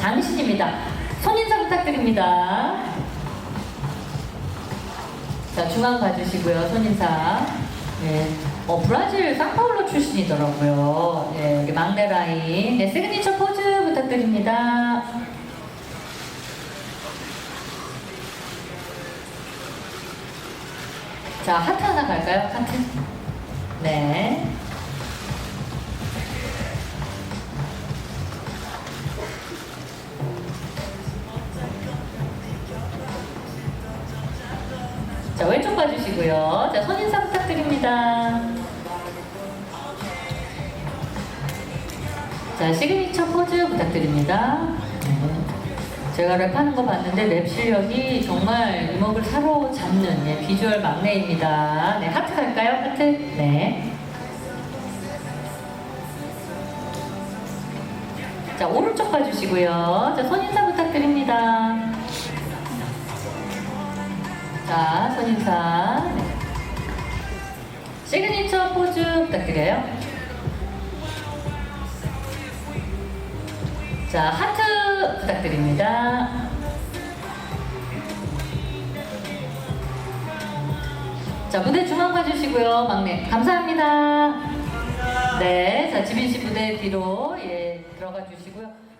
장신입니다. 손인사 부탁드립니다. 자, 중앙 봐주시고요. 손인사. 예. 어, 브라질 상파울로 출신이더라고요. 예, 여기 막내 라인. 네, 시그니처 포즈 부탁드립니다. 자, 하트 하나 갈까요? 하트. 네. 자, 왼쪽 봐주시고요. 자, 손인사 부탁드립니다. 자, 시그니처 포즈 부탁드립니다. 네. 제가 랩하는 거 봤는데 랩 실력이 정말 이목을 사로잡는 예, 비주얼 막내입니다. 네, 하트 갈까요? 하트? 네. 자, 오른쪽 봐주시고요. 자, 손인사 자, 손인사. 네. 시그니처 포즈 부탁드려요. 자, 하트 부탁드립니다. 자, 무대 중앙 봐주시고요, 막내. 감사합니다. 네, 자, 지민 씨 무대 뒤로 예, 들어가 주시고요.